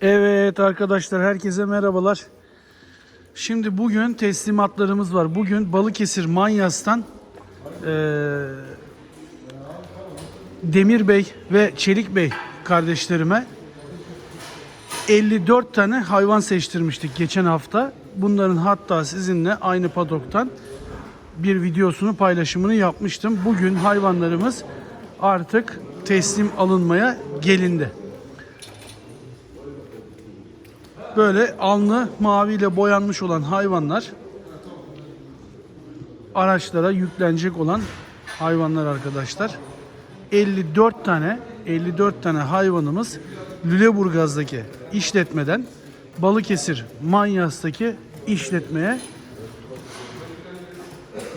Evet arkadaşlar herkese merhabalar. Şimdi bugün teslimatlarımız var. Bugün Balıkesir Manyas'tan eee Demir Bey ve Çelik Bey kardeşlerime 54 tane hayvan seçtirmiştik geçen hafta. Bunların hatta sizinle aynı padoktan bir videosunu paylaşımını yapmıştım. Bugün hayvanlarımız artık teslim alınmaya gelindi. Böyle alnı maviyle boyanmış olan hayvanlar araçlara yüklenecek olan hayvanlar arkadaşlar. 54 tane 54 tane hayvanımız Lüleburgaz'daki işletmeden Balıkesir Manyas'taki işletmeye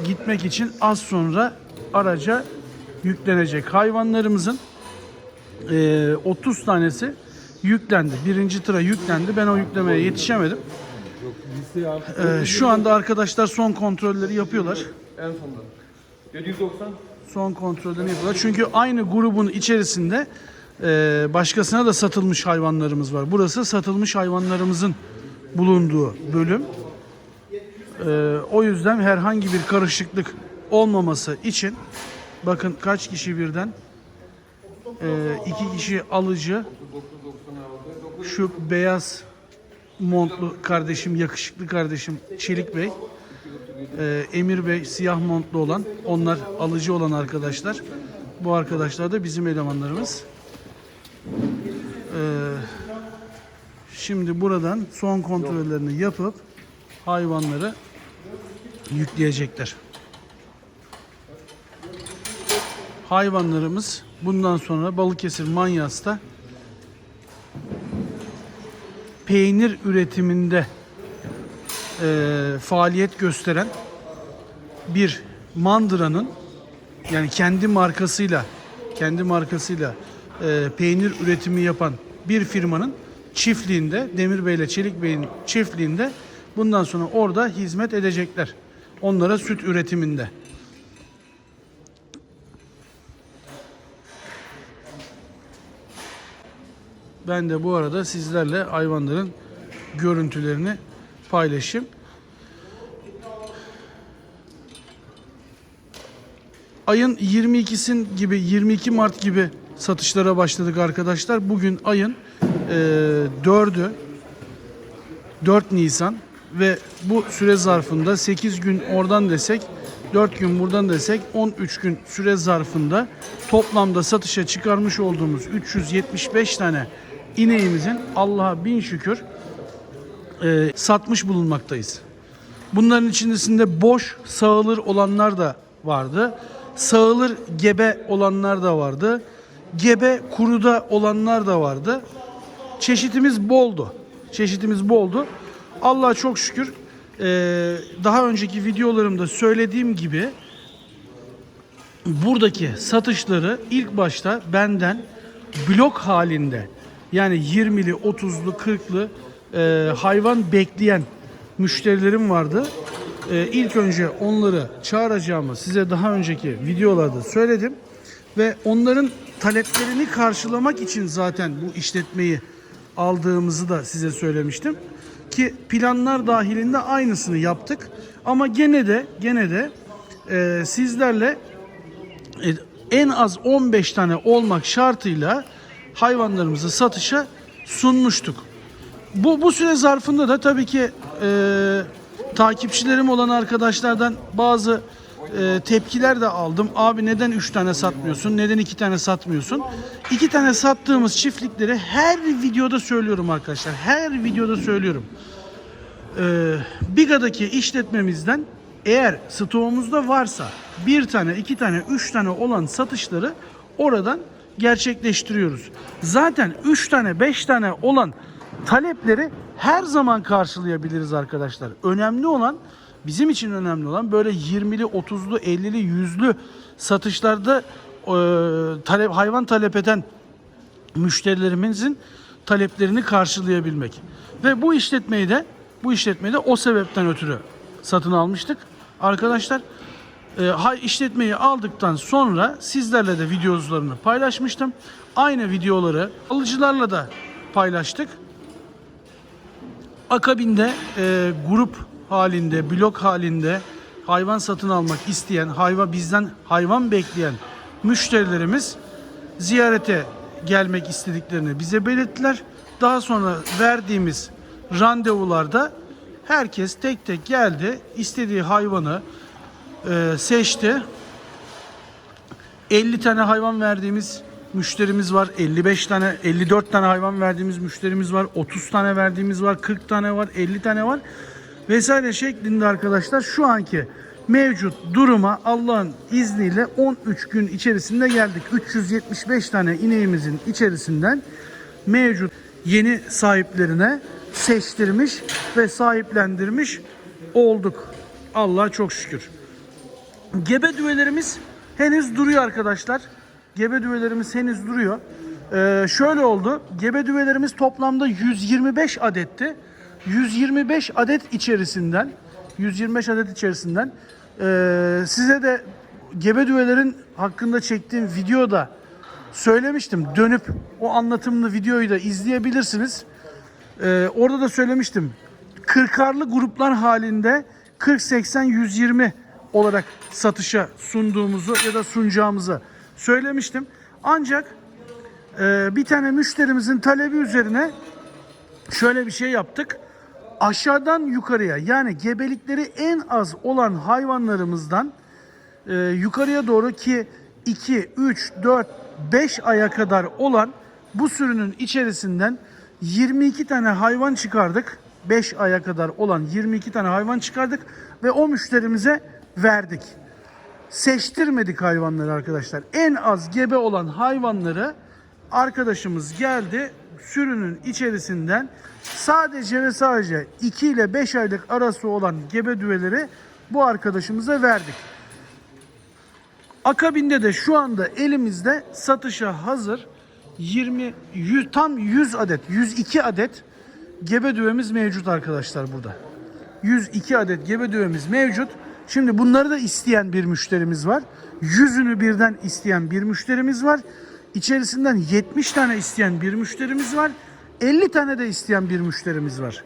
gitmek için az sonra araca yüklenecek. Hayvanlarımızın eee, 30 tanesi yüklendi. Birinci tıra yüklendi. Ben o yüklemeye yetişemedim. Eee, şu anda arkadaşlar son kontrolleri yapıyorlar. En sonunda. 790. Son kontrollerini yapıyorlar. Çünkü aynı grubun içerisinde eee, başkasına da satılmış hayvanlarımız var. Burası satılmış hayvanlarımızın bulunduğu bölüm. Eee, o yüzden herhangi bir karışıklık olmaması için bakın kaç kişi birden Eee, iki kişi alıcı şu beyaz montlu kardeşim yakışıklı kardeşim Çelik Bey ee, Emir Bey siyah montlu olan onlar alıcı olan arkadaşlar. Bu arkadaşlar da bizim elemanlarımız. Ee, şimdi buradan son kontrollerini yapıp hayvanları yükleyecekler. Hayvanlarımız bundan sonra Balıkesir Manyas'ta peynir üretiminde e, faaliyet gösteren bir mandıranın yani kendi markasıyla kendi markasıyla e, peynir üretimi yapan bir firmanın çiftliğinde Demir Bey ile Çelik Bey'in çiftliğinde bundan sonra orada hizmet edecekler. Onlara süt üretiminde. Ben de bu arada sizlerle hayvanların görüntülerini paylaşayım. Ayın 22'sin gibi 22 Mart gibi satışlara başladık arkadaşlar. Bugün ayın e, 4'ü 4 Nisan ve bu süre zarfında 8 gün oradan desek 4 gün buradan desek 13 gün süre zarfında toplamda satışa çıkarmış olduğumuz 375 tane ineğimizin Allah'a bin şükür e, satmış bulunmaktayız. Bunların içerisinde boş sağılır olanlar da vardı. Sağılır gebe olanlar da vardı. Gebe kuruda olanlar da vardı. Çeşitimiz boldu. Çeşitimiz boldu. Allah'a çok şükür e, daha önceki videolarımda söylediğim gibi buradaki satışları ilk başta benden blok halinde yani 20'li, 30'lu, 40'lı e, hayvan bekleyen müşterilerim vardı. E, ilk önce onları çağıracağımı size daha önceki videolarda söyledim. Ve onların taleplerini karşılamak için zaten bu işletmeyi aldığımızı da size söylemiştim. Ki planlar dahilinde aynısını yaptık. Ama gene de gene de e, sizlerle e, en az 15 tane olmak şartıyla hayvanlarımızı satışa sunmuştuk. Bu, bu süre zarfında da tabii ki e, takipçilerim olan arkadaşlardan bazı e, tepkiler de aldım. Abi neden 3 tane satmıyorsun? Neden 2 tane satmıyorsun? 2 tane sattığımız çiftlikleri her videoda söylüyorum arkadaşlar. Her videoda söylüyorum. E, Biga'daki işletmemizden eğer stoğumuzda varsa bir tane, iki tane, üç tane olan satışları oradan gerçekleştiriyoruz. Zaten üç tane, beş tane olan talepleri her zaman karşılayabiliriz arkadaşlar. Önemli olan bizim için önemli olan böyle 20'li, 30'lu, 50'li, 100'lü satışlarda e, talep hayvan talep eden müşterilerimizin taleplerini karşılayabilmek. Ve bu işletmeyi de bu işletmeyi de o sebepten ötürü satın almıştık. Arkadaşlar e, işletmeyi aldıktan sonra sizlerle de videolarını paylaşmıştım. Aynı videoları alıcılarla da paylaştık. Akabinde e, grup halinde, blok halinde hayvan satın almak isteyen, hayvan bizden hayvan bekleyen müşterilerimiz ziyarete gelmek istediklerini bize belirttiler. Daha sonra verdiğimiz randevularda herkes tek tek geldi, istediği hayvanı e, seçti. 50 tane hayvan verdiğimiz müşterimiz var. 55 tane, 54 tane hayvan verdiğimiz müşterimiz var. 30 tane verdiğimiz var. 40 tane var. 50 tane var. Vesaire şeklinde arkadaşlar şu anki mevcut duruma Allah'ın izniyle 13 gün içerisinde geldik. 375 tane ineğimizin içerisinden mevcut yeni sahiplerine seçtirmiş ve sahiplendirmiş olduk. Allah'a çok şükür. Gebe düvelerimiz henüz duruyor arkadaşlar. Gebe düvelerimiz henüz duruyor. Ee, şöyle oldu. Gebe düvelerimiz toplamda 125 adetti. 125 adet içerisinden 125 adet içerisinden ee, size de gebe düvelerin hakkında çektiğim videoda söylemiştim. Dönüp o anlatımlı videoyu da izleyebilirsiniz. Ee, orada da söylemiştim. Kırkarlı gruplar halinde 40 80 120 olarak satışa sunduğumuzu ya da sunacağımızı söylemiştim. Ancak e, bir tane müşterimizin talebi üzerine şöyle bir şey yaptık. Aşağıdan yukarıya yani gebelikleri en az olan hayvanlarımızdan e, yukarıya doğru ki 2, 3, 4, 5 aya kadar olan bu sürünün içerisinden 22 tane hayvan çıkardık. 5 aya kadar olan 22 tane hayvan çıkardık ve o müşterimize verdik. Seçtirmedik hayvanları arkadaşlar. En az gebe olan hayvanları arkadaşımız geldi sürünün içerisinden sadece ve sadece 2 ile 5 aylık arası olan gebe düveleri bu arkadaşımıza verdik. Akabinde de şu anda elimizde satışa hazır 20 100, tam 100 adet 102 adet gebe düvemiz mevcut arkadaşlar burada. 102 adet gebe düvemiz mevcut. Şimdi bunları da isteyen bir müşterimiz var. Yüzünü birden isteyen bir müşterimiz var. İçerisinden 70 tane isteyen bir müşterimiz var. 50 tane de isteyen bir müşterimiz var.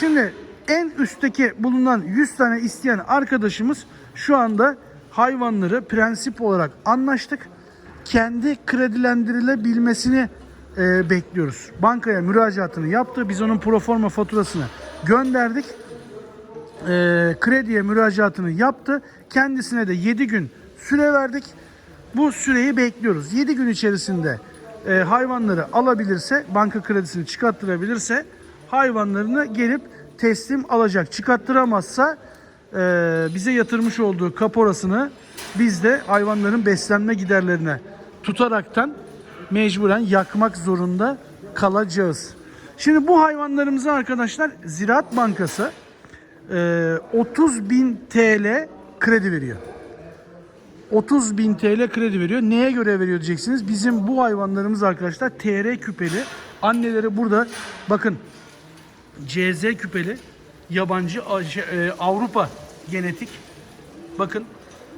Şimdi en üstteki bulunan 100 tane isteyen arkadaşımız şu anda hayvanları prensip olarak anlaştık. Kendi kredilendirilebilmesini e, bekliyoruz. Bankaya müracaatını yaptı. Biz onun proforma faturasını gönderdik. E, krediye müracaatını yaptı. Kendisine de 7 gün süre verdik. Bu süreyi bekliyoruz. 7 gün içerisinde e, hayvanları alabilirse, banka kredisini çıkarttırabilirse hayvanlarını gelip teslim alacak. Çıkarttıramazsa e, bize yatırmış olduğu kaporasını biz de hayvanların beslenme giderlerine tutaraktan mecburen yakmak zorunda kalacağız. Şimdi bu hayvanlarımıza arkadaşlar Ziraat Bankası 30 bin TL kredi veriyor. 30 bin TL kredi veriyor. Neye göre veriyor diyeceksiniz. Bizim bu hayvanlarımız arkadaşlar TR küpeli. Anneleri burada bakın CZ küpeli yabancı şey, e, Avrupa genetik. Bakın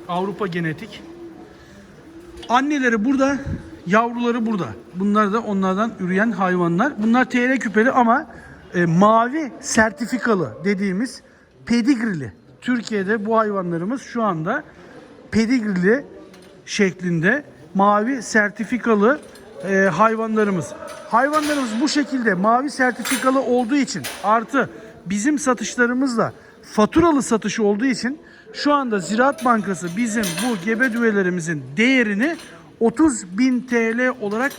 Avrupa genetik. Anneleri burada, yavruları burada. Bunlar da onlardan üreyen hayvanlar. Bunlar TR küpeli ama e, mavi sertifikalı dediğimiz pedigrili. Türkiye'de bu hayvanlarımız şu anda pedigrili şeklinde mavi sertifikalı e, hayvanlarımız. Hayvanlarımız bu şekilde mavi sertifikalı olduğu için artı bizim satışlarımızla faturalı satışı olduğu için şu anda Ziraat Bankası bizim bu gebe düvelerimizin değerini 30 bin TL olarak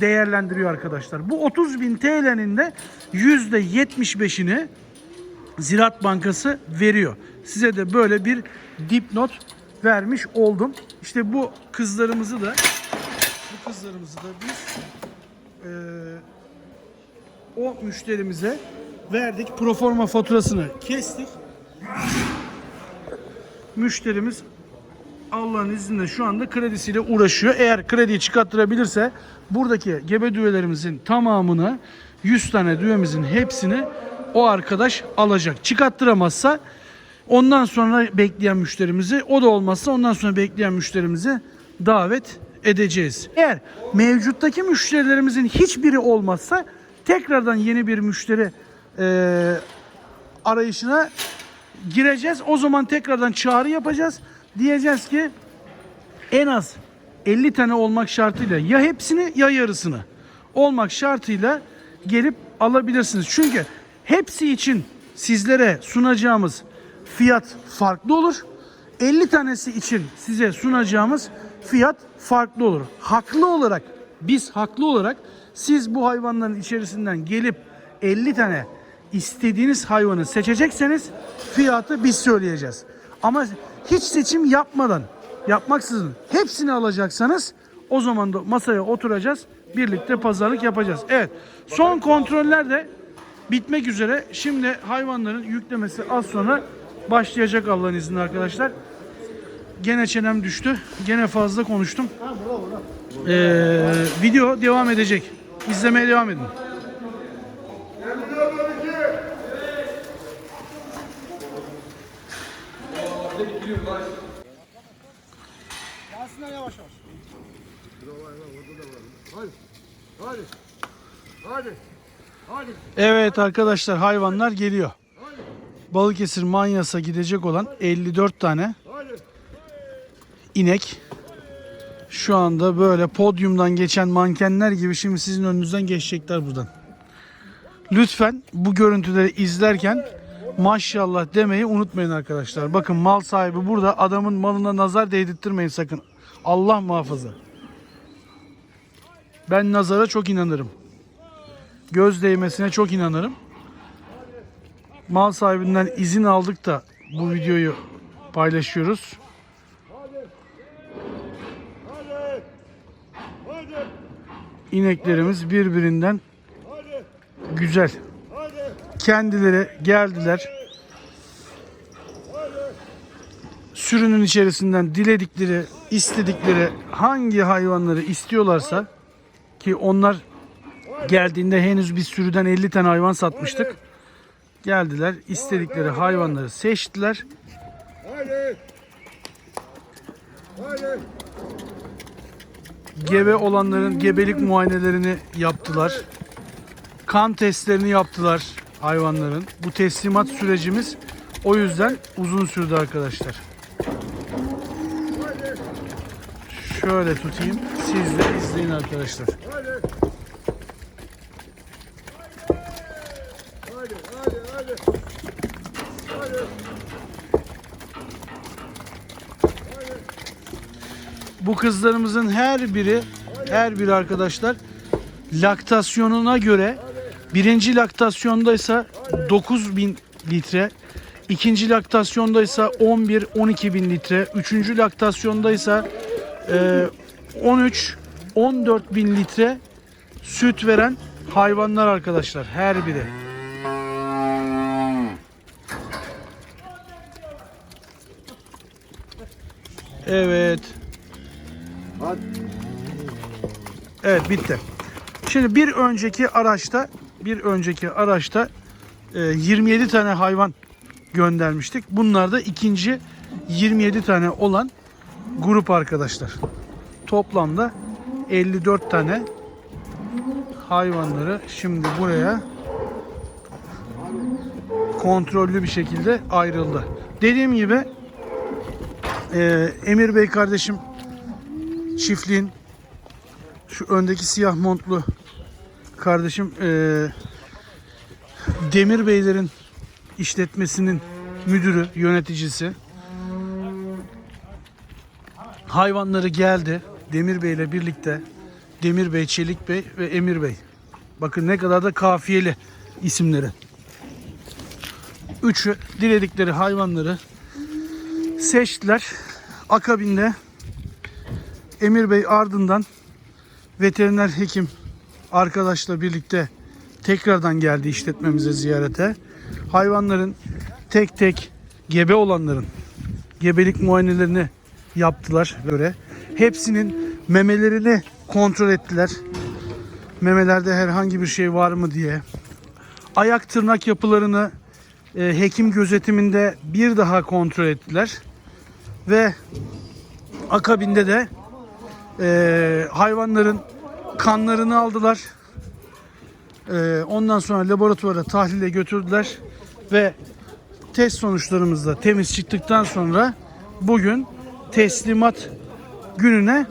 değerlendiriyor arkadaşlar. Bu 30 bin TL'nin de %75'ini Ziraat Bankası veriyor. Size de böyle bir dipnot vermiş oldum. İşte bu kızlarımızı da bu kızlarımızı da biz eee, o müşterimize verdik. Proforma faturasını kestik. Müşterimiz Allah'ın izniyle şu anda kredisiyle uğraşıyor. Eğer krediyi çıkarttırabilirse buradaki gebe düvelerimizin tamamını 100 tane düvemizin hepsini o arkadaş alacak. Çıkarttıramazsa ondan sonra bekleyen müşterimizi o da olmazsa ondan sonra bekleyen müşterimizi davet edeceğiz. Eğer mevcuttaki müşterilerimizin hiçbiri olmazsa tekrardan yeni bir müşteri e, arayışına gireceğiz. O zaman tekrardan çağrı yapacağız. Diyeceğiz ki en az 50 tane olmak şartıyla ya hepsini ya yarısını olmak şartıyla gelip alabilirsiniz. Çünkü hepsi için sizlere sunacağımız fiyat farklı olur. 50 tanesi için size sunacağımız fiyat farklı olur. Haklı olarak biz haklı olarak siz bu hayvanların içerisinden gelip 50 tane istediğiniz hayvanı seçecekseniz fiyatı biz söyleyeceğiz. Ama hiç seçim yapmadan, yapmaksızın hepsini alacaksanız o zaman da masaya oturacağız. Birlikte pazarlık yapacağız. Evet. Son kontroller de bitmek üzere. Şimdi hayvanların yüklemesi az sonra başlayacak Allah'ın izniyle arkadaşlar. Gene çenem düştü. Gene fazla konuştum. Ee, video devam edecek. İzlemeye devam edin. Gelsinler yavaş yavaş. Hadi. Hadi. Hadi. Evet arkadaşlar hayvanlar geliyor. Balıkesir Manyas'a gidecek olan 54 tane inek şu anda böyle podyumdan geçen mankenler gibi şimdi sizin önünüzden geçecekler buradan. Lütfen bu görüntüleri izlerken maşallah demeyi unutmayın arkadaşlar. Bakın mal sahibi burada adamın malına nazar değdirttirmeyin sakın. Allah muhafaza. Ben nazara çok inanırım. Göz değmesine çok inanırım. Mal sahibinden izin aldık da bu videoyu paylaşıyoruz. İneklerimiz birbirinden güzel. Kendileri geldiler. Sürünün içerisinden diledikleri, istedikleri hangi hayvanları istiyorlarsa ki onlar geldiğinde henüz bir sürüden 50 tane hayvan satmıştık. Geldiler, istedikleri hayvanları seçtiler. Gebe olanların gebelik muayenelerini yaptılar. Kan testlerini yaptılar hayvanların. Bu teslimat sürecimiz o yüzden uzun sürdü arkadaşlar. Şöyle tutayım. Siz de izleyin arkadaşlar. Hadi. Hadi. Hadi. Hadi. Hadi. Bu kızlarımızın her biri her biri arkadaşlar laktasyonuna göre birinci laktasyondaysa 9000 litre ikinci laktasyondaysa 11-12 bin litre üçüncü laktasyondaysa e, 13-14 bin litre süt veren hayvanlar arkadaşlar her biri. Evet. Evet bitti. Şimdi bir önceki araçta bir önceki araçta e, 27 tane hayvan göndermiştik. Bunlar da ikinci 27 tane olan grup arkadaşlar. Toplamda 54 tane hayvanları şimdi buraya kontrollü bir şekilde ayrıldı. Dediğim gibi e, Emir Bey kardeşim çiftliğin şu öndeki siyah montlu kardeşim eee Demir Beylerin işletmesinin müdürü, yöneticisi. Hayvanları geldi Demir Bey ile birlikte. Demir Bey, Çelik Bey ve Emir Bey. Bakın ne kadar da kafiyeli isimleri. Üçü diledikleri hayvanları seçtiler. Akabinde Emir Bey ardından veteriner hekim arkadaşla birlikte tekrardan geldi işletmemize ziyarete. Hayvanların tek tek gebe olanların gebelik muayenelerini yaptılar göre. Hepsinin memelerini kontrol ettiler. Memelerde herhangi bir şey var mı diye. Ayak tırnak yapılarını e, hekim gözetiminde bir daha kontrol ettiler. Ve akabinde de e, hayvanların kanlarını aldılar. Ee, ondan sonra laboratuvara tahlile götürdüler ve test sonuçlarımız da temiz çıktıktan sonra bugün teslimat gününe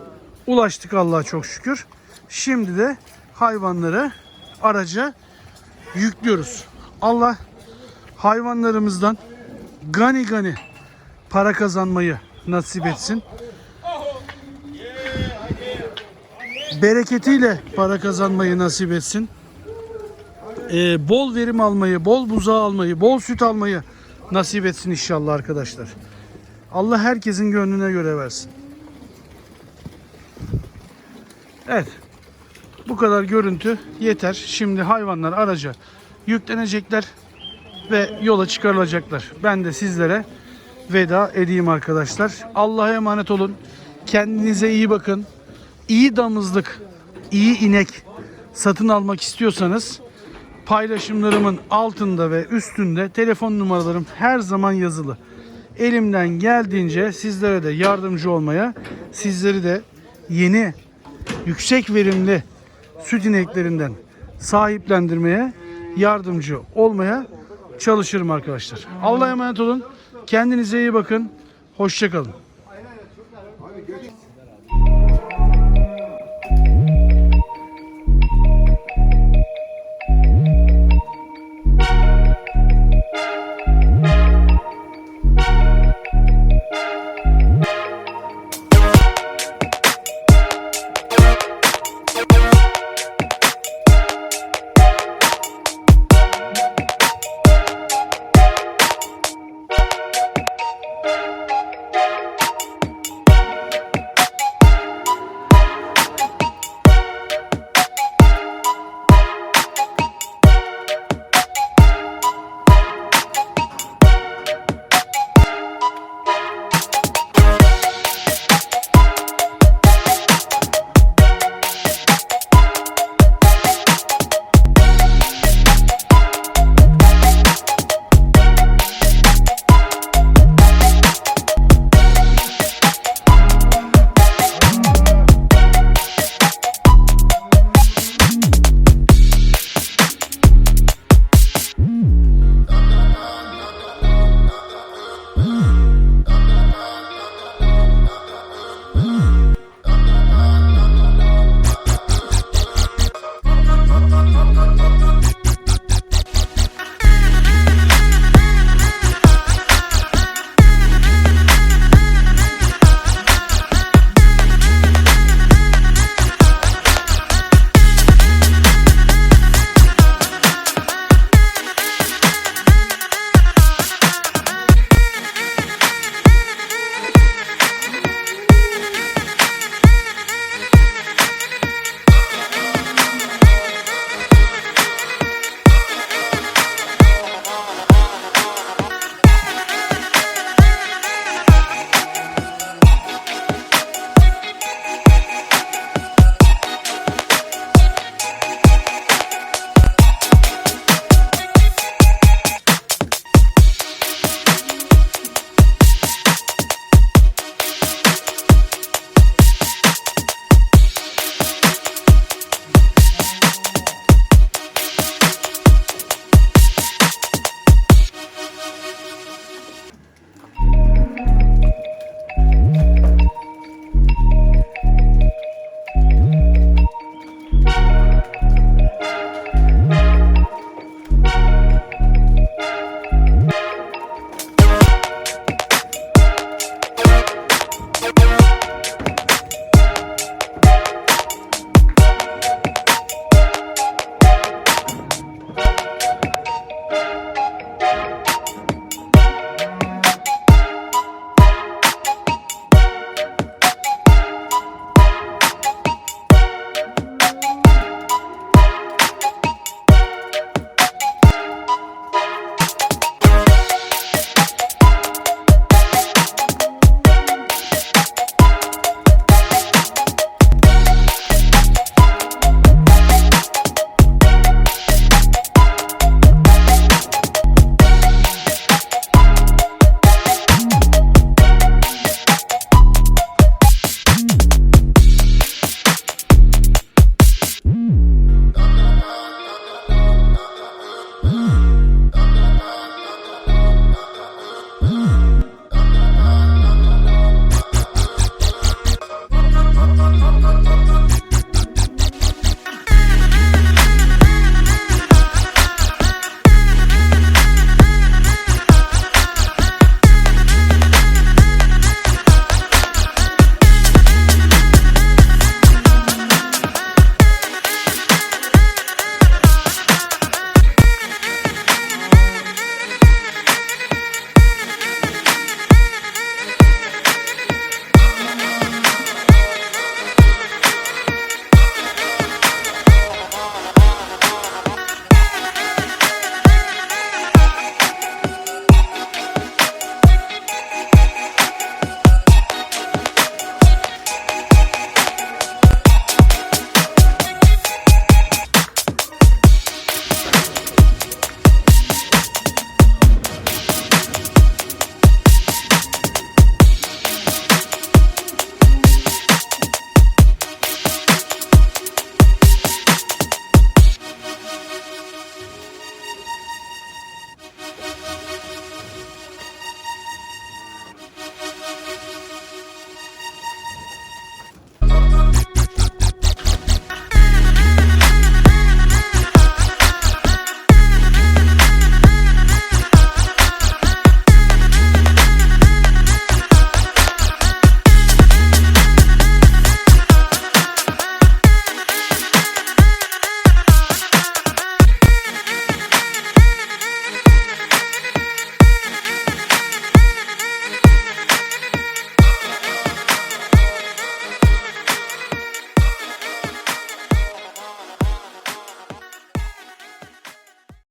ulaştık Allah'a çok şükür. Şimdi de hayvanları araca yüklüyoruz. Allah hayvanlarımızdan gani gani para kazanmayı nasip etsin. Bereketiyle para kazanmayı nasip etsin. Ee, bol verim almayı, bol buzağı almayı, bol süt almayı nasip etsin inşallah arkadaşlar. Allah herkesin gönlüne göre versin. Evet. Bu kadar görüntü yeter. Şimdi hayvanlar araca yüklenecekler ve yola çıkarılacaklar. Ben de sizlere veda edeyim arkadaşlar. Allah'a emanet olun. Kendinize iyi bakın. İyi damızlık, iyi inek satın almak istiyorsanız paylaşımlarımın altında ve üstünde telefon numaralarım her zaman yazılı. Elimden geldiğince sizlere de yardımcı olmaya, sizleri de yeni yüksek verimli süt ineklerinden sahiplendirmeye, yardımcı olmaya çalışırım arkadaşlar. Allah'a emanet olun. Kendinize iyi bakın. Hoşçakalın.